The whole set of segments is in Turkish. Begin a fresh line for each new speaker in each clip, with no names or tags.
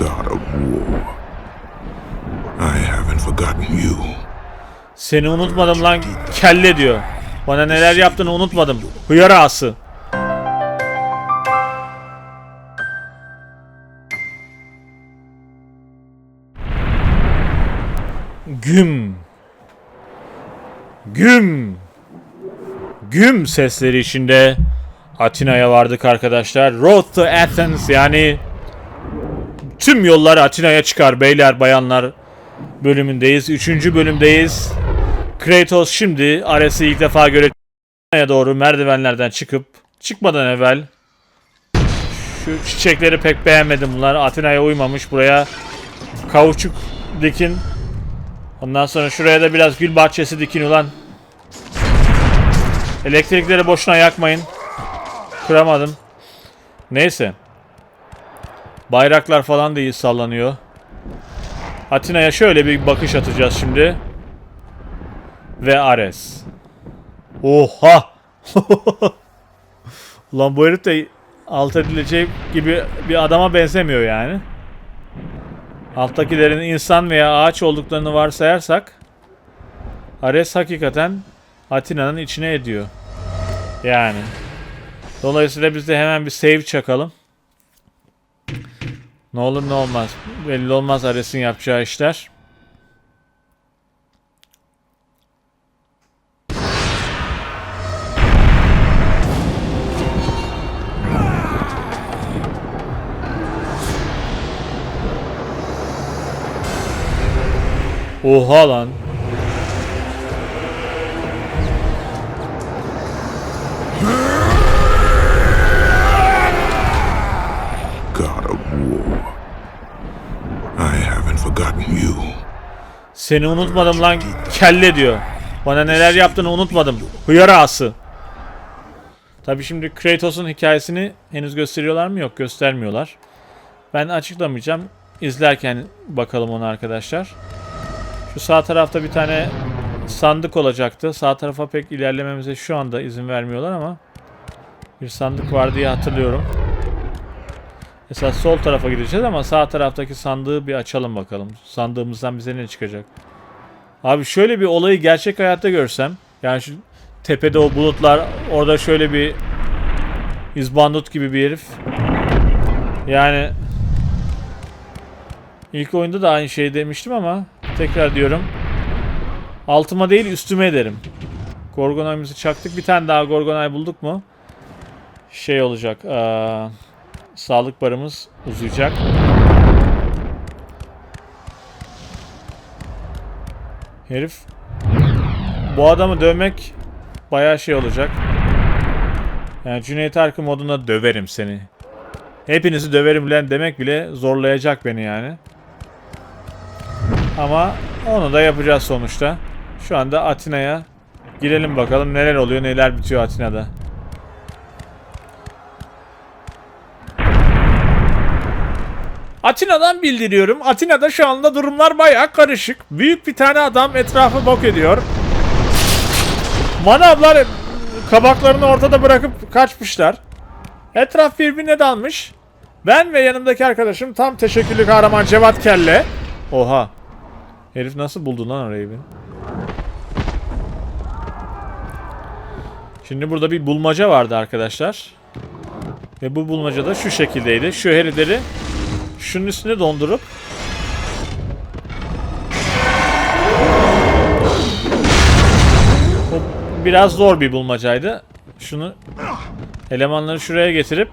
God of war. I haven't forgotten you.
Seni unutmadım lan kelle diyor. Bana neler yaptığını unutmadım. Hıyar ağası. Güm. Güm. Güm sesleri içinde Atina'ya vardık arkadaşlar. Road to Athens yani tüm yollar Atina'ya çıkar beyler bayanlar bölümündeyiz. Üçüncü bölümdeyiz. Kratos şimdi Ares'i ilk defa göre doğru merdivenlerden çıkıp çıkmadan evvel şu çiçekleri pek beğenmedim bunlar. Atina'ya uymamış. Buraya kauçuk dikin. Ondan sonra şuraya da biraz gül bahçesi dikin ulan. Elektrikleri boşuna yakmayın. Kıramadım. Neyse. Bayraklar falan da iyi sallanıyor. Atina'ya şöyle bir bakış atacağız şimdi. Ve Ares. Oha! Ulan bu herif de alt edilecek gibi bir adama benzemiyor yani. Alttakilerin insan veya ağaç olduklarını varsayarsak Ares hakikaten Atina'nın içine ediyor. Yani. Dolayısıyla biz de hemen bir save çakalım. Ne olur ne olmaz. Belli olmaz Ares'in yapacağı işler. Oha lan. Seni unutmadım lan kelle diyor. Bana neler yaptığını unutmadım. Hıyar ağası. Tabi şimdi Kratos'un hikayesini henüz gösteriyorlar mı? Yok göstermiyorlar. Ben açıklamayacağım. İzlerken bakalım onu arkadaşlar. Şu sağ tarafta bir tane sandık olacaktı. Sağ tarafa pek ilerlememize şu anda izin vermiyorlar ama bir sandık var diye hatırlıyorum. Esas sol tarafa gideceğiz ama sağ taraftaki sandığı bir açalım bakalım. Sandığımızdan bize ne çıkacak? Abi şöyle bir olayı gerçek hayatta görsem. Yani şu tepede o bulutlar orada şöyle bir izbandut gibi bir herif. Yani ilk oyunda da aynı şey demiştim ama tekrar diyorum. Altıma değil üstüme ederim. Gorgonay'ımızı çaktık. Bir tane daha Gorgonay bulduk mu? Şey olacak. Eee sağlık barımız uzayacak. Herif bu adamı dövmek bayağı şey olacak. Yani Cüneyt Arkın modunda döverim seni. Hepinizi döverim lan demek bile zorlayacak beni yani. Ama onu da yapacağız sonuçta. Şu anda Atina'ya girelim bakalım neler oluyor neler bitiyor Atina'da. Atina'dan bildiriyorum. Atina'da şu anda durumlar bayağı karışık. Büyük bir tane adam etrafı bok ediyor. Manavlar kabaklarını ortada bırakıp kaçmışlar. Etraf birbirine dalmış. Ben ve yanımdaki arkadaşım tam teşekküllü kahraman Cevat Kelle. Oha. Herif nasıl buldu lan orayı bir? Şimdi burada bir bulmaca vardı arkadaşlar. Ve bu bulmaca da şu şekildeydi. Şu herifleri şunun üstüne dondurup biraz zor bir bulmacaydı. Şunu elemanları şuraya getirip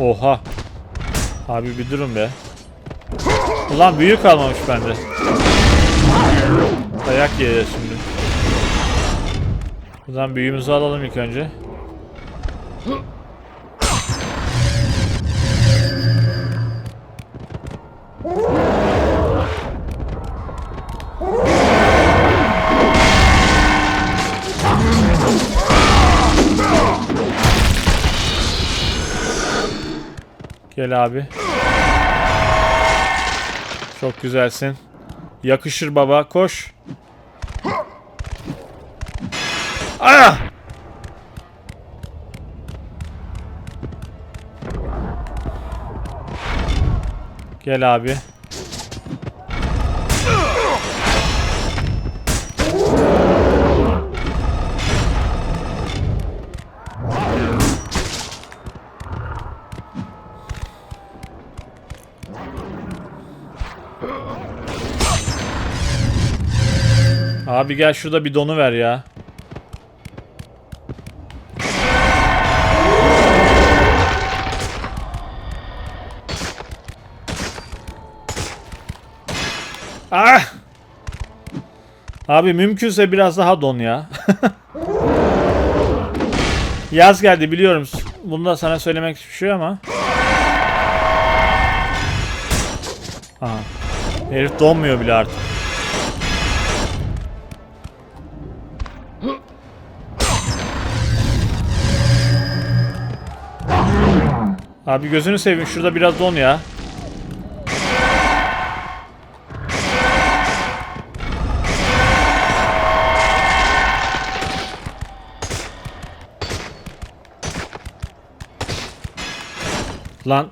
Oha. Abi bir durun be. Ulan büyük kalmamış bende. Dayak yiyeceğiz şimdi. Buradan büyüğümüzü alalım ilk önce. Gel abi. Çok güzelsin. Yakışır baba. Koş. Ah! Gel abi. Abi gel şurada bir donu ver ya. Ah! Abi mümkünse biraz daha don ya. Yaz geldi biliyorum. Bunu da sana söylemek bir şey ama. Aha. Herif donmuyor bile artık. Abi gözünü seveyim şurada biraz don ya. Lan.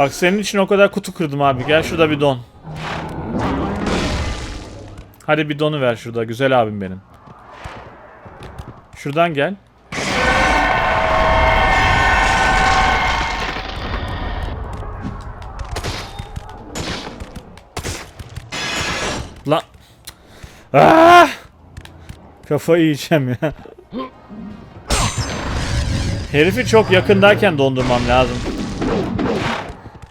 Bak senin için o kadar kutu kırdım abi. Gel şurada bir don. Hadi bir donu ver şurada. Güzel abim benim. Şuradan gel. Lan. Ah! Kafayı yiyeceğim ya. Herifi çok yakındayken dondurmam lazım.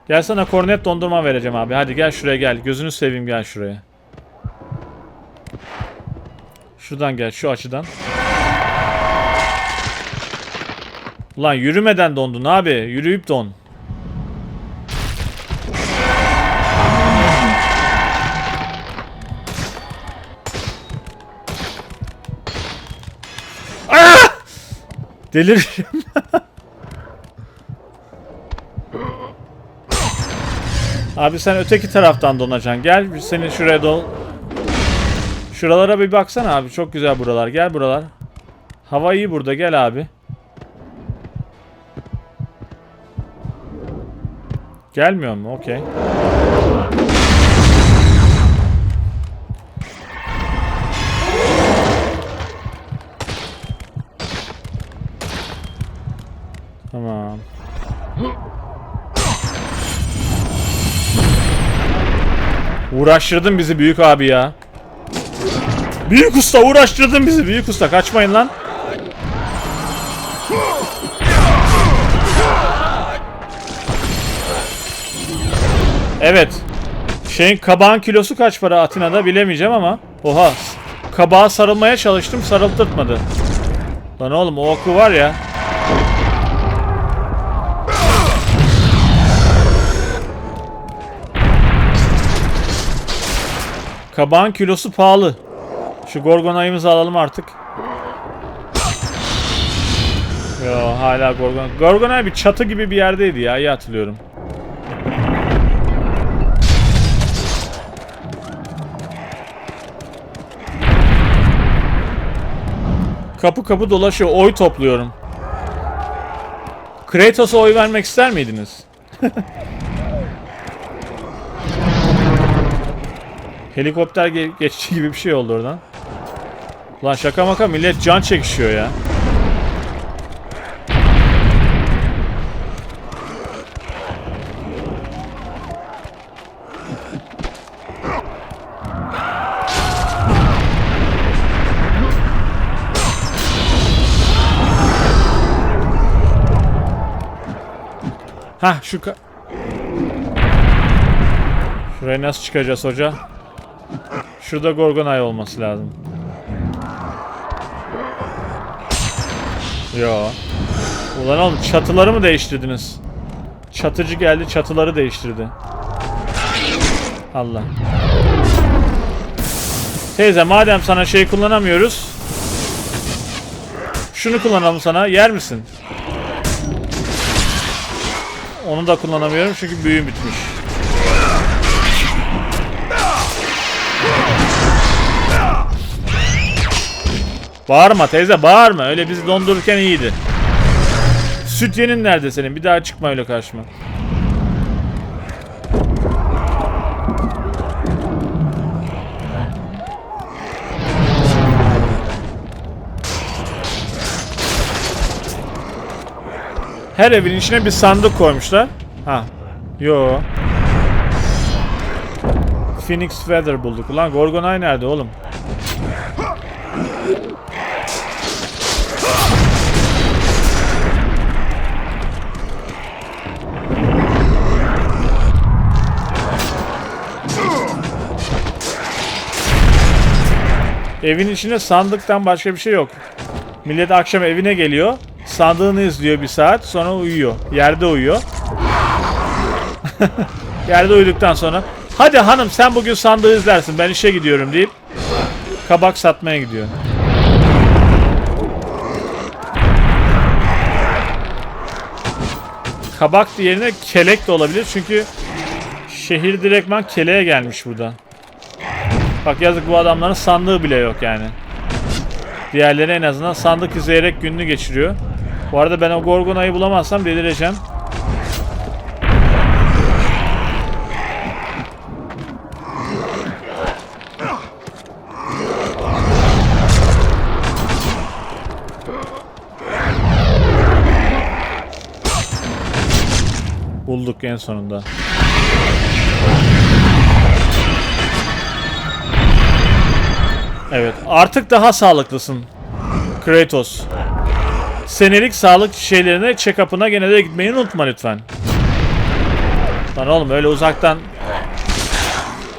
Gel sana kornet dondurma vereceğim abi. Hadi gel şuraya gel. Gözünü seveyim gel şuraya. Şuradan gel şu açıdan. Ulan yürümeden dondun abi. Yürüyüp don. Ah! Abi sen öteki taraftan donacaksın. Gel biz seni şuraya don... Şuralara bir baksana abi. Çok güzel buralar. Gel buralar. Hava iyi burada. Gel abi. Gelmiyor mu? Okey. Tamam. Uğraştırdın bizi büyük abi ya. Büyük usta uğraştırdın bizi büyük usta kaçmayın lan. Evet. Şeyin kabağın kilosu kaç para Atina'da bilemeyeceğim ama. Oha. Kabağa sarılmaya çalıştım sarıltırtmadı. Lan oğlum o oku var ya. Kabağın kilosu pahalı. Şu gorgonayımızı alalım artık. Yo hala gorgon. Gorgonay bir çatı gibi bir yerdeydi ya iyi hatırlıyorum. Kapı kapı dolaşıyor. Oy topluyorum. Kratos'a oy vermek ister miydiniz? Helikopter ge- geçici gibi bir şey oldu oradan. Lan şaka maka millet can çekişiyor ya. Ha şu ka- Şuraya nasıl çıkacağız hoca? Şurada Gorgonay olması lazım. Yo. Ulan oğlum çatıları mı değiştirdiniz? Çatıcı geldi çatıları değiştirdi. Allah. Teyze madem sana şey kullanamıyoruz. Şunu kullanalım sana. Yer misin? Onu da kullanamıyorum çünkü büyüm bitmiş. Bağırma teyze bağırma. Öyle bizi dondururken iyiydi. Sütyenin nerede senin? Bir daha çıkma öyle karşıma. Her evin içine bir sandık koymuşlar. Ha. Yo. Phoenix Feather bulduk. Ulan Gorgonay nerede oğlum? Evin içinde sandıktan başka bir şey yok. Millet akşam evine geliyor. Sandığını izliyor bir saat sonra uyuyor. Yerde uyuyor. Yerde uyuduktan sonra hadi hanım sen bugün sandığı izlersin ben işe gidiyorum deyip kabak satmaya gidiyor. Kabak yerine kelek de olabilir çünkü şehir direktman keleğe gelmiş burada. Bak yazık bu adamların sandığı bile yok yani. Diğerleri en azından sandık izleyerek gününü geçiriyor. Bu arada ben o Gorgona'yı bulamazsam delireceğim. Bulduk en sonunda. Evet. Artık daha sağlıklısın. Kratos. Senelik sağlık şeylerine check-up'ına gene de gitmeyi unutma lütfen. Lan oğlum öyle uzaktan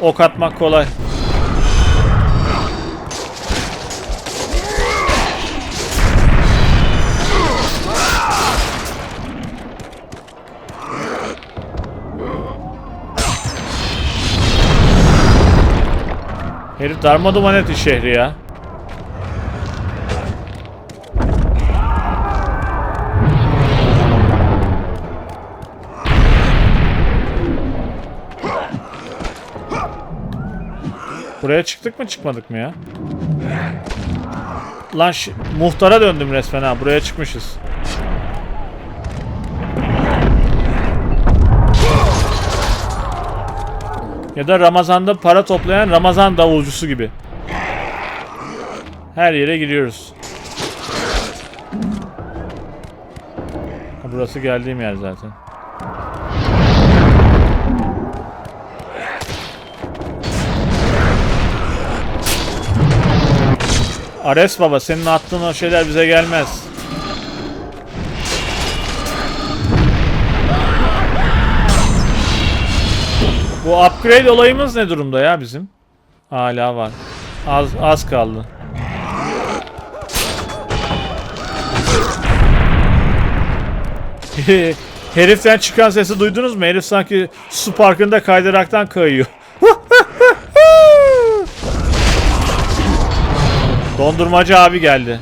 ok atmak kolay. Herif darmaduman etti şehri ya. Buraya çıktık mı çıkmadık mı ya? Lan muhtara döndüm resmen ha. Buraya çıkmışız. Ya da Ramazan'da para toplayan Ramazan davulcusu gibi. Her yere giriyoruz. Burası geldiğim yer zaten. Ares baba senin attığın o şeyler bize gelmez. Bu upgrade olayımız ne durumda ya bizim? Hala var. Az az kaldı. Heriften çıkan sesi duydunuz mu? Herif sanki su parkında kaydıraktan kayıyor. Dondurmacı abi geldi.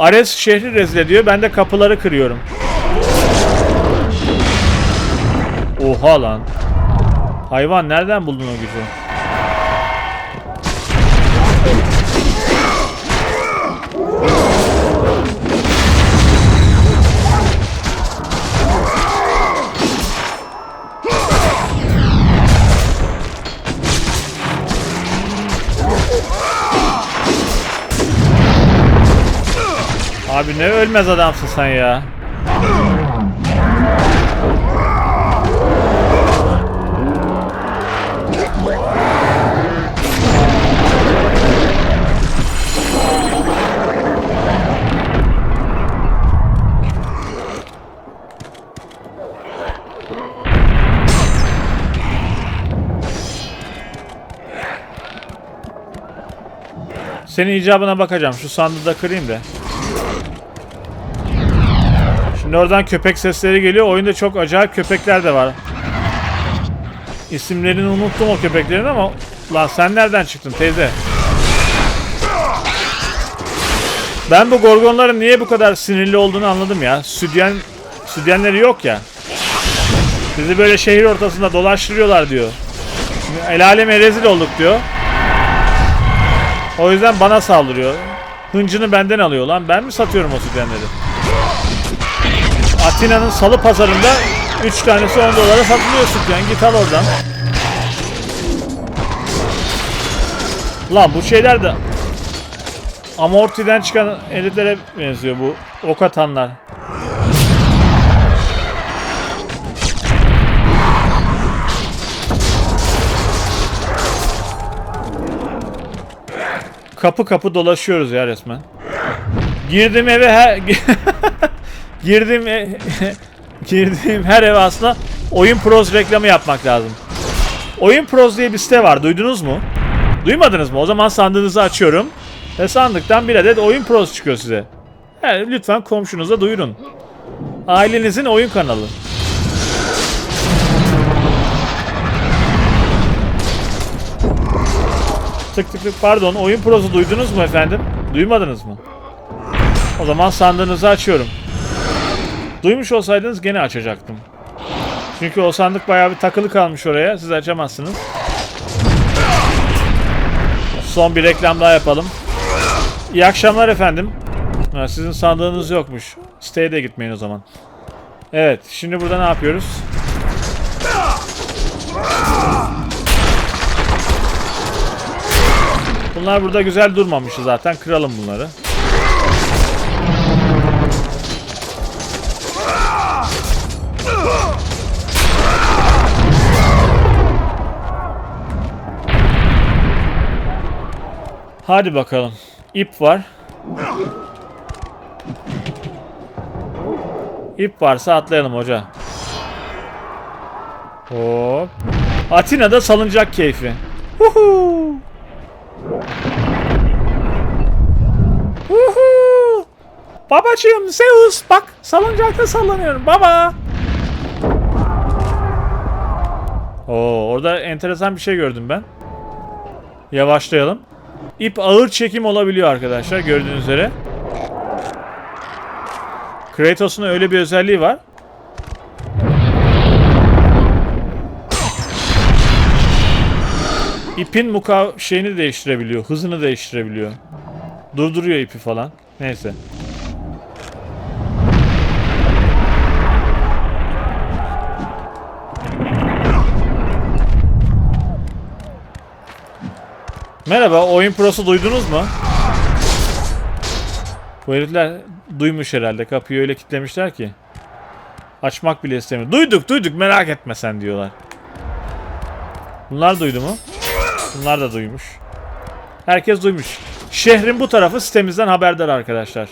Ares şehri rezil ediyor. Ben de kapıları kırıyorum. Oha lan. Hayvan nereden buldun o gücü? Abi ne ölmez adamsın sen ya. Senin icabına bakacağım. Şu sandığı da kırayım da. Şimdi oradan köpek sesleri geliyor. Oyunda çok acayip köpekler de var. İsimlerini unuttum o köpeklerin ama lan sen nereden çıktın teyze? Ben bu gorgonların niye bu kadar sinirli olduğunu anladım ya. Südyen südyenleri yok ya. Bizi böyle şehir ortasında dolaştırıyorlar diyor. Şimdi El aleme rezil olduk diyor. O yüzden bana saldırıyor. Hıncını benden alıyor lan. Ben mi satıyorum o sütyenleri? Atina'nın salı pazarında 3 tanesi 10 dolara satılıyor sütyen. Git al oradan. Lan bu şeyler de Amorti'den çıkan elitlere benziyor bu ok atanlar. Kapı kapı dolaşıyoruz ya resmen. Girdim eve her girdim e- girdiğim her eve aslında Oyun Pros reklamı yapmak lazım. Oyun Pros diye bir site var. Duydunuz mu? Duymadınız mı? O zaman sandığınızı açıyorum. Ve sandıktan bir adet Oyun Pros çıkıyor size. Yani lütfen komşunuza duyurun. Ailenizin oyun kanalı. Tık tık tık pardon Oyun Pros'u duydunuz mu efendim? Duymadınız mı? O zaman sandığınızı açıyorum. Duymuş olsaydınız gene açacaktım. Çünkü o sandık bayağı bir takılı kalmış oraya. Siz açamazsınız. Son bir reklam daha yapalım. İyi akşamlar efendim. Ha, sizin sandığınız yokmuş. Siteye de gitmeyin o zaman. Evet, şimdi burada ne yapıyoruz? Bunlar burada güzel durmamışı zaten. Kıralım bunları. Hadi bakalım. İp var. İp varsa atlayalım hoca. Hop. Atina'da salıncak keyfi. Huhu. Huhu. Babacığım Zeus bak salıncakta sallanıyorum baba. Oo, orada enteresan bir şey gördüm ben. Yavaşlayalım. İp ağır çekim olabiliyor arkadaşlar gördüğünüz üzere. Kratos'un öyle bir özelliği var. İpin mukav şeyini değiştirebiliyor, hızını değiştirebiliyor. Durduruyor ipi falan. Neyse. Merhaba, Oyun Pro'su duydunuz mu? Bu herifler duymuş herhalde. Kapıyı öyle kilitlemişler ki. Açmak bile istemiyor. Duyduk duyduk merak etme sen diyorlar. Bunlar duydu mu? Bunlar da duymuş. Herkes duymuş. Şehrin bu tarafı sitemizden haberdar arkadaşlar.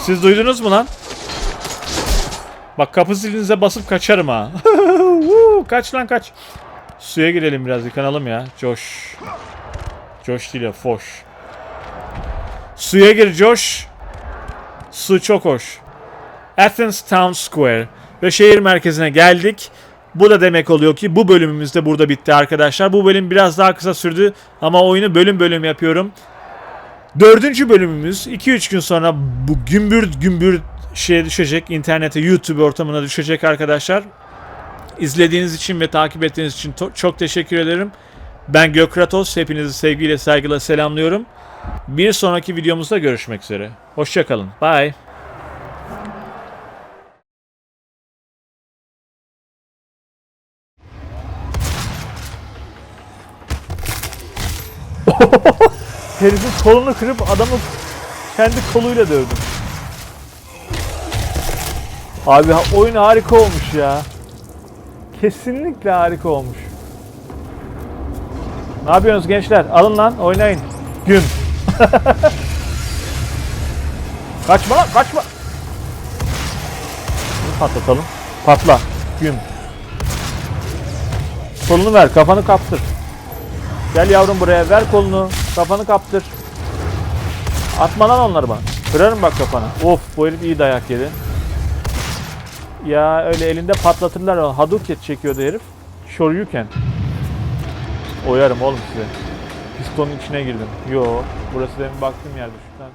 Siz duydunuz mu lan? Bak kapı zilinize basıp kaçarım ha. kaç lan kaç. Suya girelim biraz yıkanalım ya. Coş. Coş değil ya foş. Suya gir Josh. Su çok hoş. Athens Town Square ve şehir merkezine geldik. Bu da demek oluyor ki bu bölümümüz de burada bitti arkadaşlar. Bu bölüm biraz daha kısa sürdü ama oyunu bölüm bölüm yapıyorum. Dördüncü bölümümüz 2-3 gün sonra bu gümbür gümbür şeye düşecek. internete, YouTube ortamına düşecek arkadaşlar. İzlediğiniz için ve takip ettiğiniz için çok teşekkür ederim. Ben Gökratos. Hepinizi sevgiyle saygıyla selamlıyorum. Bir sonraki videomuzda görüşmek üzere. Hoşçakalın. Bye. Herifin kolunu kırıp adamı kendi koluyla dövdüm. Abi oyun harika olmuş ya. Kesinlikle harika olmuş. Ne yapıyorsunuz gençler? Alın lan oynayın. Güm. kaçma lan kaçma. Bunu patlatalım. Patla. Güm. Kolunu ver, kafanı kaptır. Gel yavrum buraya, ver kolunu, kafanı kaptır. Atma lan onları bana. Kırarım bak kafana. Of bu herif iyi dayak yedi. Ya öyle elinde patlatırlar. Hadouken çekiyordu herif. Shoryuken. Oyarım oğlum size. Pistonun içine girdim. Yo, burası benim baktığım yerde. Şuradan